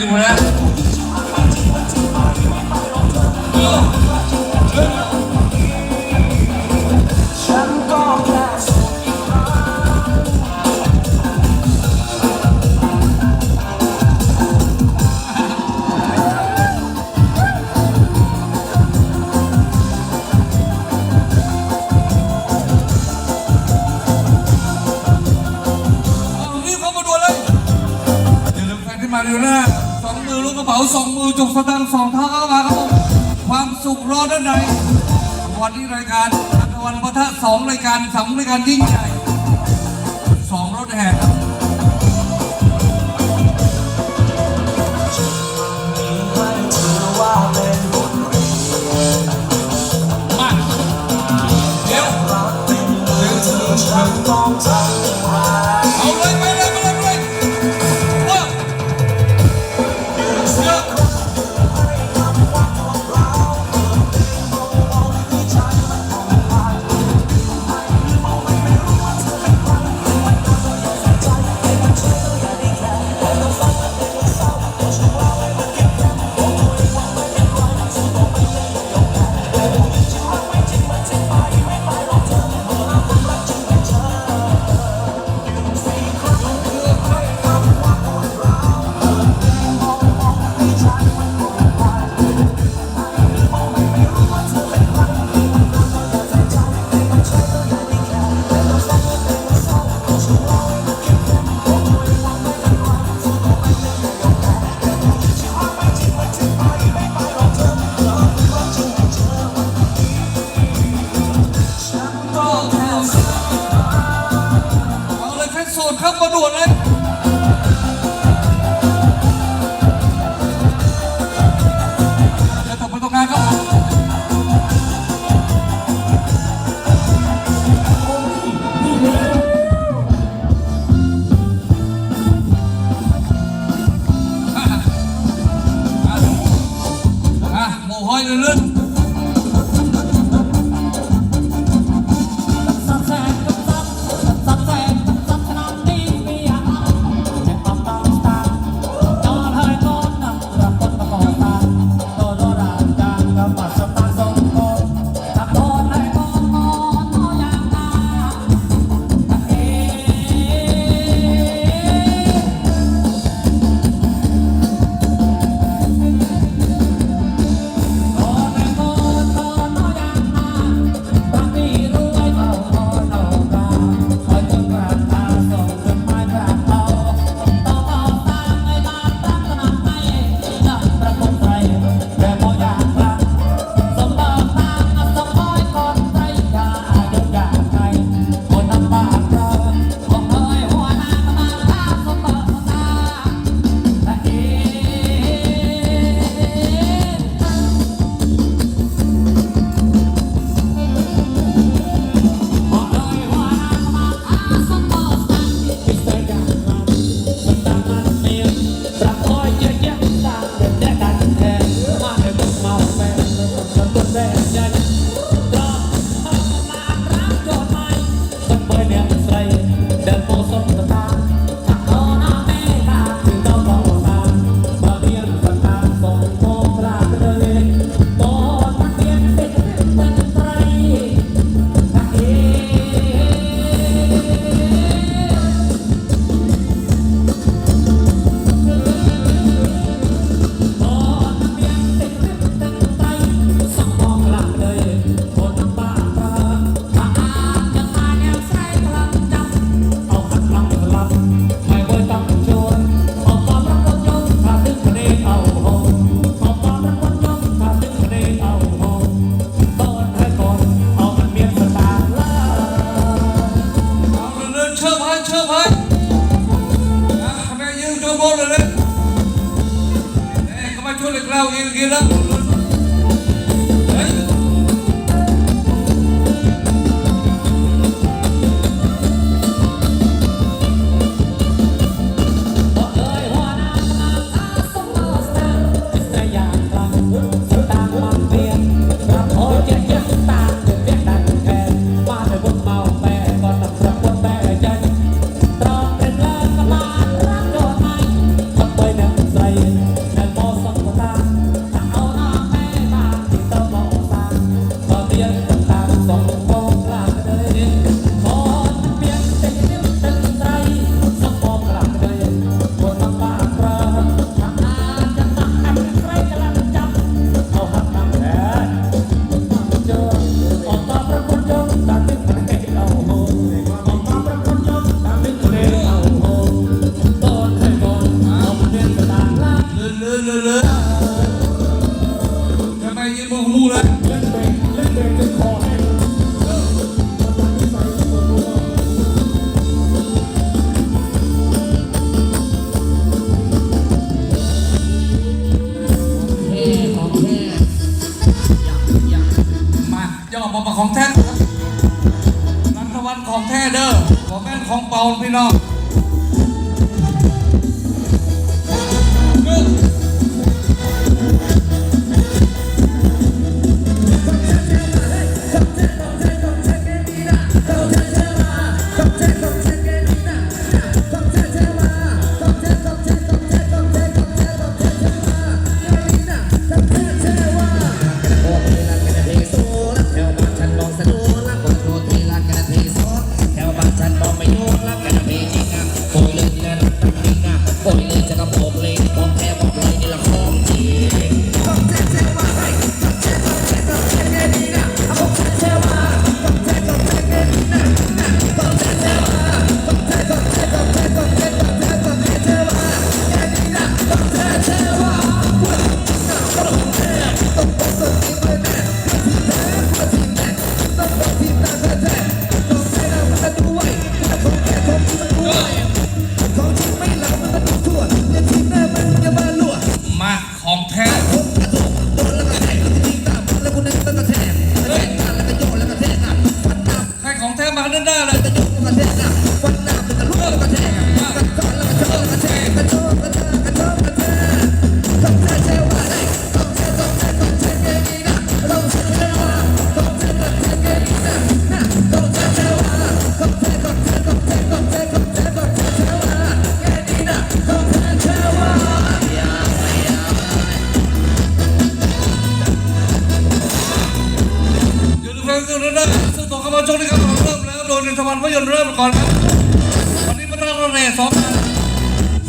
What? จุกสตังสองเท่าเข้ามาครับผมความสุขรอด้านในวันนี้รายการวันพระธาสองรายการสองรายการยิ่งใหญ่สองรถแห่ครับมาเดี๋ยวหรือเธอฉันต้องทำอะไร อทำไมยืนมองลูกเลยเล่นเบรกเล่นเบรกจะคอให้ย่อมาของแท้นันทวันของแท้เด้อของแม่นของเปาพี่น้อง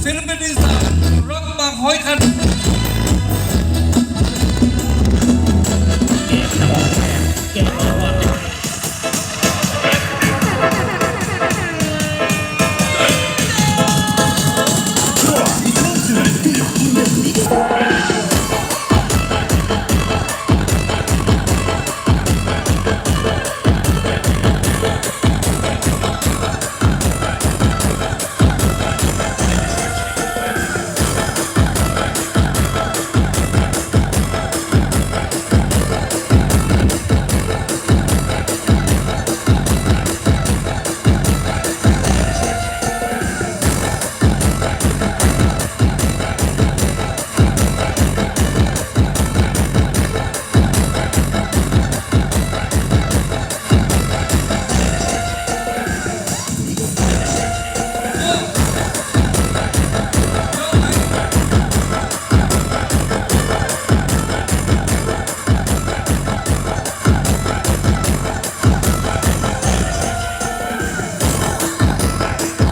ศิลปินอีสานรักบางห้อยคัน